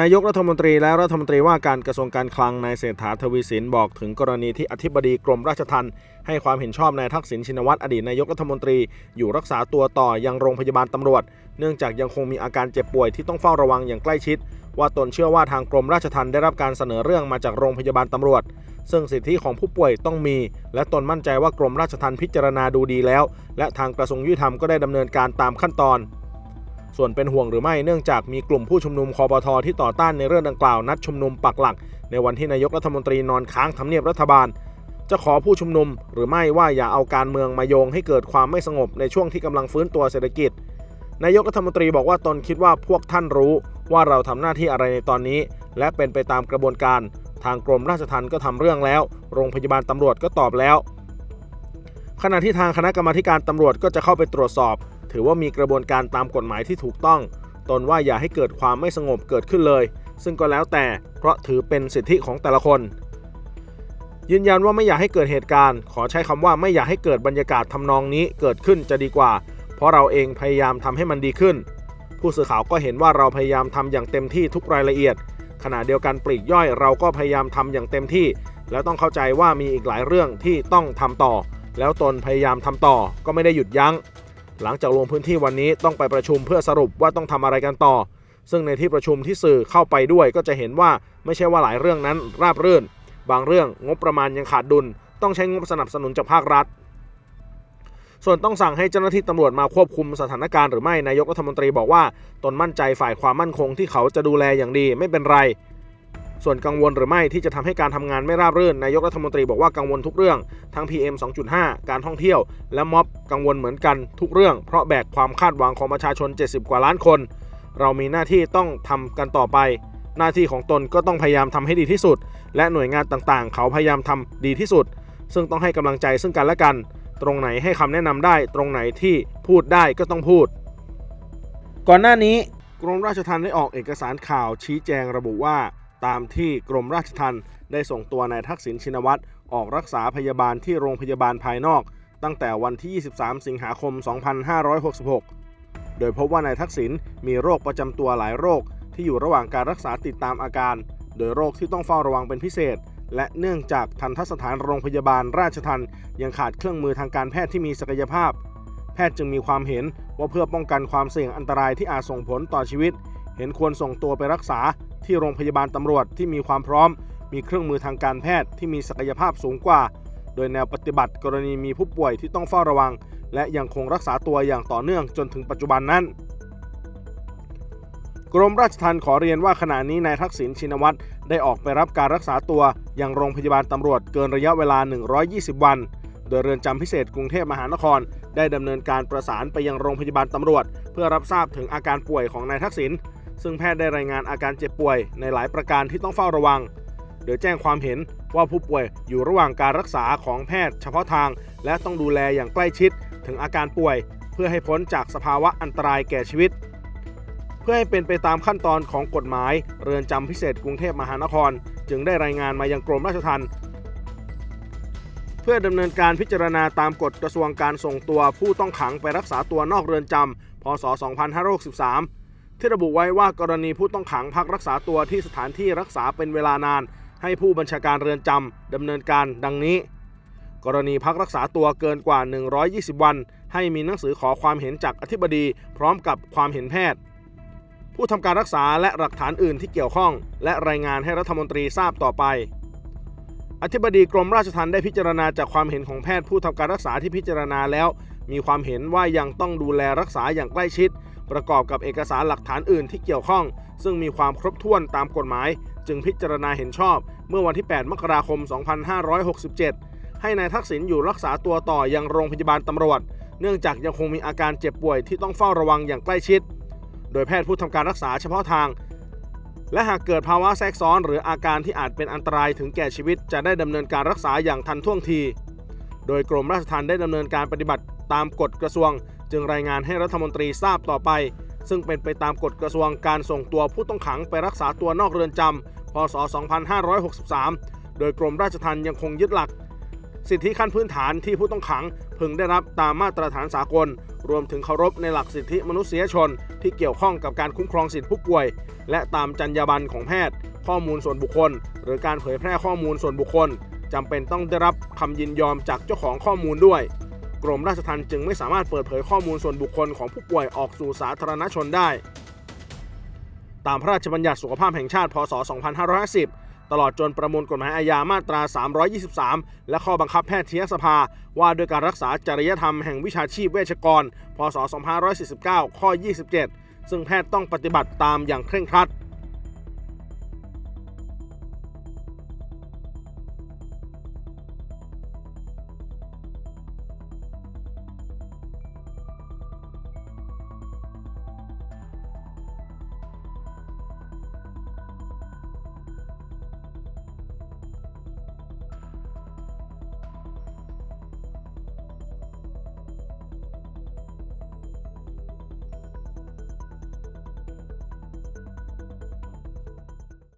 นายกรัฐมนตรีและรัฐมนตรีว่าการกระทรวงการคลังนายเศรษฐาทวีสินบอกถึงกรณีที่อธิบดีกรมราชทัณฑ์ให้ความเห็นชอบนายทักษิณชินวัตรอดีตนายกรัฐมนตรีอยู่รักษาตัวต่อยังโรงพยาบาลตำรวจ เนื่องจากยังคงมีอาการเจ็บป่วยที่ต้องเฝ้าระวังอย่างใกล้ชิด ว่าตนเชื่อว่าทางกรมราชทัณฑ์ได้รับการเสนอเรื่องมาจากโรงพยาบาลตำรวจ ซึ่งสิทธิของผู้ป่วยต้องมี และตนมั่นใจว่ากรมราชทัณฑ์พิจารณาดูดีแล้ว และทางกระทรวงยุติธรรมก็ได้ดำเนินการตามขั้นตอน ส่วนเป็นห่วงหรือไม่เนื่องจากมีกลุ่มผู้ชุมนุมคอปทที่ต่อต้านในเรื่องดังกล่าวนัดชุมนุมปักหลัก ในวันที่นายกรัฐมนตรีนอนค้างทำเนียบรัฐบาล จะขอผู้ชุมนุม หรือไม่ว่าอย่าเอาการเมืองมาโยงให้เกิดความไม่สงบในช่วงที่กำลังฟื้นตัวเศรษฐกิจ นายกรัฐมนตรีบอกว่าตนคิดว่าพวกท่านรู้ว่าเราทำหน้าที่อะไรในตอนนี้ และเป็นไปตามกระบวนการ ทางกรมราชทัณฑ์ก็ทำเรื่องแล้ว โรงพยาบาลตำรวจก็ตอบแล้ว ขณะที่ทางคณะกรรมาการตำรวจก็จะเข้าไปตรวจสอบ ถือว่ามีกระบวนการตามกฎหมายที่ถูกต้อง ตนว่าอย่าให้เกิดความไม่สงบเกิดขึ้นเลย ซึ่งก็แล้วแต่เพราะถือเป็นสิทธิของแต่ละคน ยืนยันว่าไม่อยากให้เกิดเหตุการณ์ ขอใช้คำว่าไม่อยากให้เกิดบรรยากาศทำนองนี้เกิดขึ้นจะดีกว่า เพราะเราเองพยายามทำให้มันดีขึ้น ผู้สื่อข่าวก็เห็นว่าเราพยายามทำอย่างเต็มที่ทุกรายละเอียด ขณะเดียวกันปลีกย่อยเราก็พยายามทำอย่างเต็มที่ แล้วต้องเข้าใจว่ามีอีกหลายเรื่องที่ต้องทำต่อ แล้วตนพยายามทำต่อก็ไม่ได้หยุดยัง้ง หลังจากลงพื้นที่วันนี้ต้องไปประชุมเพื่อสรุปว่าต้องทำอะไรกันต่อ ซึ่งในที่ประชุมที่สื่อเข้าไปด้วยก็จะเห็นว่าไม่ใช่ว่าหลายเรื่องนั้นราบรื่น บางเรื่องงบประมาณยังขาดดุล ต้องใช้งบสนับสนุนจากภาครัฐ ส่วนต้องสั่งให้เจ้าหน้าที่ตำรวจมาควบคุมสถานการณ์หรือไม่นายกรัฐมนตรีบอกว่า ตนมั่นใจฝ่ายความมั่นคงที่เขาจะดูแลอย่างดีไม่เป็นไร ส่วนกังวลหรือไม่ที่จะทำให้การทำงานไม่ราบรื่นนายกรัฐมนตรีบอกว่ากังวลทุกเรื่อง ทั้ง PM 2.5 การท่องเที่ยว และม็อบกังวลเหมือนกันทุกเรื่อง เพราะแบกความคาดหวังของประชาชน 70 กว่าล้านคน เรามีหน้าที่ต้องทำกันต่อไป หน้าที่ของตนก็ต้องพยายามทำให้ดีที่สุด และหน่วยงานต่างๆ เขาพยายามทำดีที่สุด ซึ่งต้องให้กำลังใจซึ่งกันและกัน ตรงไหนให้คำแนะนำได้ ตรงไหนที่พูดได้ก็ต้องพูด ก่อนหน้านี้กรมราชทัณฑ์ได้ออกเอกสารข่าวชี้แจงระบุว่า ตามที่กรมราชทัณฑ์ได้ส่งตัวนายทักษิณชินวัตรออกรักษาพยาบาลที่โรงพยาบาลภายนอก ตั้งแต่วันที่ 23 สิงหาคม 2566 โดยพบว่านายทักษิณมีโรคประจำตัวหลายโรคที่อยู่ระหว่างการรักษาติดตามอาการ โดยโรคที่ต้องเฝ้าระวังเป็นพิเศษ และเนื่องจากทันทสถานโรงพยาบาลราชทัณฑ์ยังขาดเครื่องมือทางการแพทย์ที่มีศักยภาพ แพทย์จึงมีความเห็นว่าเพื่อป้องกันความเสี่ยงอันตรายที่อาจส่งผลต่อชีวิต เห็นควรส่งตัวไปรักษา ที่โรงพยาบาลตำรวจที่มีความพร้อม มีเครื่องมือทางการแพทย์ที่มีศักยภาพสูงกว่า โดยแนวปฏิบัติกรณีมีผู้ป่วยที่ต้องเฝ้าระวัง และยังคงรักษาตัวอย่างต่อเนื่องจนถึงปัจจุบันนั้น กรมราชทัณฑ์ขอเรียนว่าขณะนี้นายทักษิณชินวัตรได้ออกไปรับการรักษาตัวอยังโรงพยาบาลตำรวจเกินระยะเวลา 120 วันโดยเรือนจำพิเศษกรุงเทพมหานคร ได้ดำเนินการประสานไปยังโรงพยาบาลตำรวจ เพื่อรับทราบถึงอาการป่วยของนายทักษิณ ซึ่งแพทย์ได้รายงานอาการเจ็บป่วยในหลายประการที่ต้องเฝ้าระวัง โดยแจ้งความเห็นว่าผู้ป่วยอยู่ระหว่างการรักษาของแพทย์เฉพาะทาง และต้องดูแลอย่างใกล้ชิดถึงอาการป่วย เพื่อให้พ้นจากสภาวะอันตรายแก่ชีวิต เพื่อให้เป็นไปตามขั้นตอนของกฎหมาย เรือนจำพิเศษกรุงเทพมหานคร จึงได้รายงานมายังกรมราชทัณฑ์เพื่อดำเนินการพิจารณาตามกฎกระทรวงการส่งตัวผู้ต้องขังไปรักษาตัวนอกเรือนจำพศ 2563 ที่ระบุไว้ว่ากรณีผู้ต้องขังพักรักษาตัวที่สถานที่รักษาเป็นเวลานาน ให้ผู้บัญชาการเรือนจำดำเนินการดังนี้ กรณีพักรักษาตัวเกินกว่า 120 วัน ให้มีหนังสือขอความเห็นจากอธิบดีพร้อมกับความเห็นแพทย์ ผู้ทำการรักษาและหลักฐานอื่นที่เกี่ยวข้อง และรายงานให้รัฐมนตรีทราบต่อไปอธิบดีกรมราชทัณฑ์ได้พิจารณาจากความเห็นของแพทย์ผู้ทำการรักษาที่พิจารณาแล้ว มีความเห็นว่ายังต้องดูแลรักษาอย่างใกล้ชิด ประกอบกับเอกสารหลักฐานอื่นที่เกี่ยวข้อง ซึ่งมีความครบถ้วนตามกฎหมาย จึงพิจารณาเห็นชอบ เมื่อวันที่ 8 มกราคม 2567 ให้นายทักษิณอยู่รักษาตัวต่อยังโรงพยาบาลตำรวจ เนื่องจากยังคงมีอาการเจ็บป่วยที่ต้องเฝ้าระวังอย่างใกล้ชิด โดยแพทย์ผู้ทำการรักษาเฉพาะทาง และหากเกิดภาวะแทรกซ้อน หรืออาการที่อาจเป็นอันตรายถึงแก่ชีวิต จะได้ดำเนินการรักษาอย่างทันท่วงที โดยกรมราชทัณฑ์ได้ดำเนินการปฏิบัติตามกฎกระทรวง จึงรายงานให้รัฐมนตรีทราบต่อไป ซึ่งเป็นไปตามกฎกระทรวงการส่งตัวผู้ต้องขังไปรักษาตัวนอกเรือนจำพศ 2563 โดยกรมราชทัณฑ์ยังคงยึดหลัก สิทธิขั้นพื้นฐานที่ผู้ต้องขังพึงได้รับตามมาตรฐานสากล รวมถึงเคารพในหลักสิทธิมนุษยชน ที่เกี่ยวข้องกับการคุ้มครองสิทธิผู้ป่วย และตามจรรยาบรรณของแพทย์ ข้อมูลส่วนบุคคล หรือการเผยแพร่ข้อมูลส่วนบุคคล จำเป็นต้องได้รับคำยินยอมจากเจ้าของข้อมูลด้วย กรมราชทัณฑ์จึงไม่สามารถเปิดเผยข้อมูลส่วนบุคคลของผู้ป่วยออกสู่สาธารณชนได้ ตามพระราชบัญญัติสุขภาพแห่งชาติ พศ 2550 ตลอดจนประมวลกฎหมายอาญามาตรา 323 และข้อบังคับแพทยสภา ว่าด้วยการรักษาจริยธรรมแห่งวิชาชีพเวชกร พศ 2549 ข้อ 27 ซึ่งแพทย์ต้องปฏิบัติตามอย่างเคร่งครัด